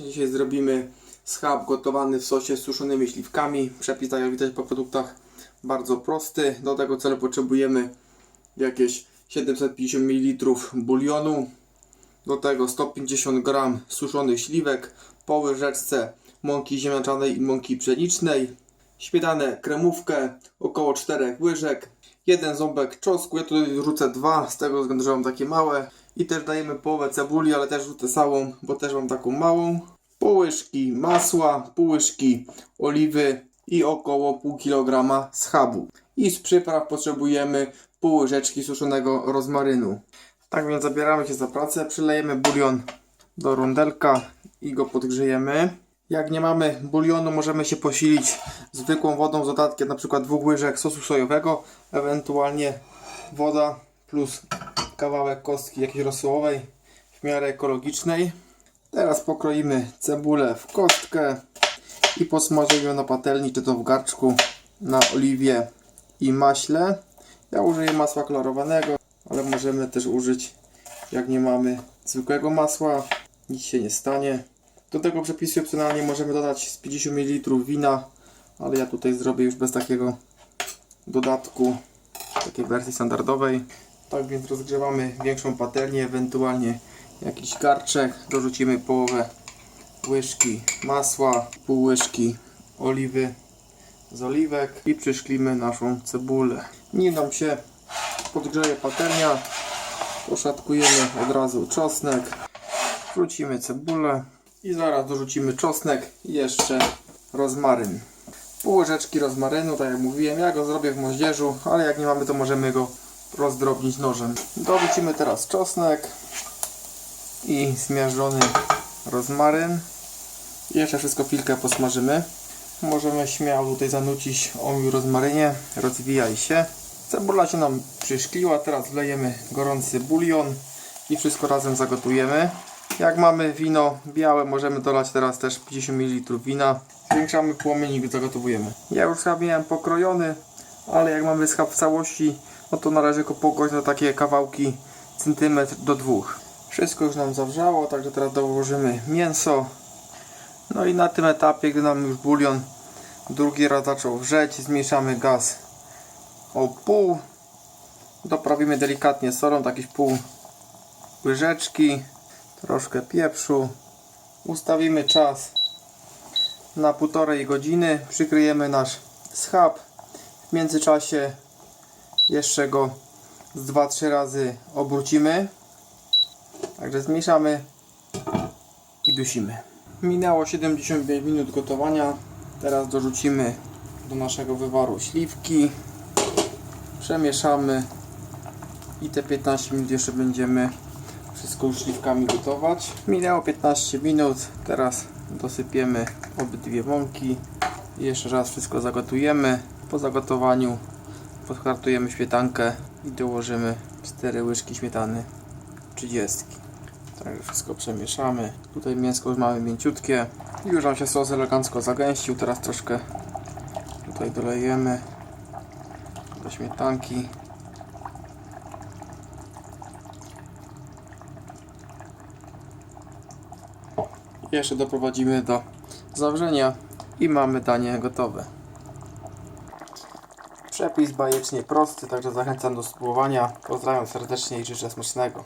Dzisiaj zrobimy schab gotowany w sosie z suszonymi śliwkami. Przepis, tak jak widać po produktach, bardzo prosty. Do tego celu potrzebujemy jakieś 750 ml bulionu. Do tego 150 g suszonych śliwek, po łyżeczce mąki ziemniaczanej i mąki pszenicznej, śmietanę, kremówkę, około 4 łyżek, jeden ząbek czosnku, ja tutaj rzucę dwa, z tego względu, że mam takie małe. I też dajemy połowę cebuli, ale też rzucę całą, bo też mam taką małą. Pół łyżki masła, pół łyżki oliwy i około pół kilograma schabu. I z przypraw potrzebujemy pół łyżeczki suszonego rozmarynu. Tak więc zabieramy się za pracę, przylejemy bulion do rondelka i go podgrzejemy. Jak nie mamy bulionu, możemy się posilić zwykłą wodą z dodatkiem przykład dwóch łyżek sosu sojowego, ewentualnie woda plus kawałek kostki jakiejś rosołowej w miarę ekologicznej. Teraz pokroimy cebulę w kostkę i posmażymy ją na patelni, czy to w garczku, na oliwie i maśle. Ja użyję masła klarowanego, ale możemy też użyć, jak nie mamy zwykłego masła, nic się nie stanie. Do tego przepisu opcjonalnie możemy dodać z 50 ml wina, ale ja tutaj zrobię już bez takiego dodatku, takiej wersji standardowej. Tak więc rozgrzewamy większą patelnię, ewentualnie jakiś garczek. Dorzucimy połowę łyżki masła, pół łyżki oliwy z oliwek i przyszklimy naszą cebulę. Nim nam się podgrzeje patelnia, poszatkujemy od razu czosnek, wrzucimy cebulę i zaraz dorzucimy czosnek i jeszcze rozmaryn. Pół łyżeczki rozmarynu, tak jak mówiłem, ja go zrobię w moździerzu, ale jak nie mamy to możemy go rozdrobnić nożem. Dorzucimy teraz czosnek i zmiażdżony rozmaryn. Jeszcze wszystko chwilkę posmażymy. Możemy śmiało tutaj zanucić omił rozmarynie. Rozwijaj się. Cebula się nam przyszkliła. Teraz wlejemy gorący bulion i wszystko razem zagotujemy. Jak mamy wino białe, możemy dolać teraz też 50 ml wina. Zwiększamy płomień i go zagotowujemy. Ja już schab miałem pokrojony, ale jak mamy schab w całości, no to na razie go pokroić na takie kawałki centymetr do dwóch. Wszystko już nam zawrzało, także teraz dołożymy mięso. No i na tym etapie, gdy nam już bulion drugi raz zaczął wrzeć, zmniejszamy gaz o pół. Doprawimy delikatnie solą, tak jakieś pół łyżeczki, troszkę pieprzu. Ustawimy czas na półtorej godziny. Przykryjemy nasz schab. W międzyczasie jeszcze go z 2-3 razy obrócimy. Także zmniejszamy i dusimy. Minęło 75 minut gotowania. Teraz dorzucimy do naszego wywaru śliwki. Przemieszamy i te 15 minut jeszcze będziemy wszystko już śliwkami gotować. Minęło 15 minut. Teraz dosypiemy obydwie mąki jeszcze raz wszystko zagotujemy. Po zagotowaniu podhartujemy śmietankę i dołożymy 4 łyżki śmietany 30. Także wszystko przemieszamy. Tutaj mięsko już mamy mięciutkie. Już nam się sos elegancko zagęścił. Teraz troszkę tutaj dolejemy do śmietanki. Jeszcze doprowadzimy do zawrzenia i mamy danie gotowe. Przepis bajecznie prosty, także zachęcam do spróbowania. Pozdrawiam serdecznie i życzę smacznego.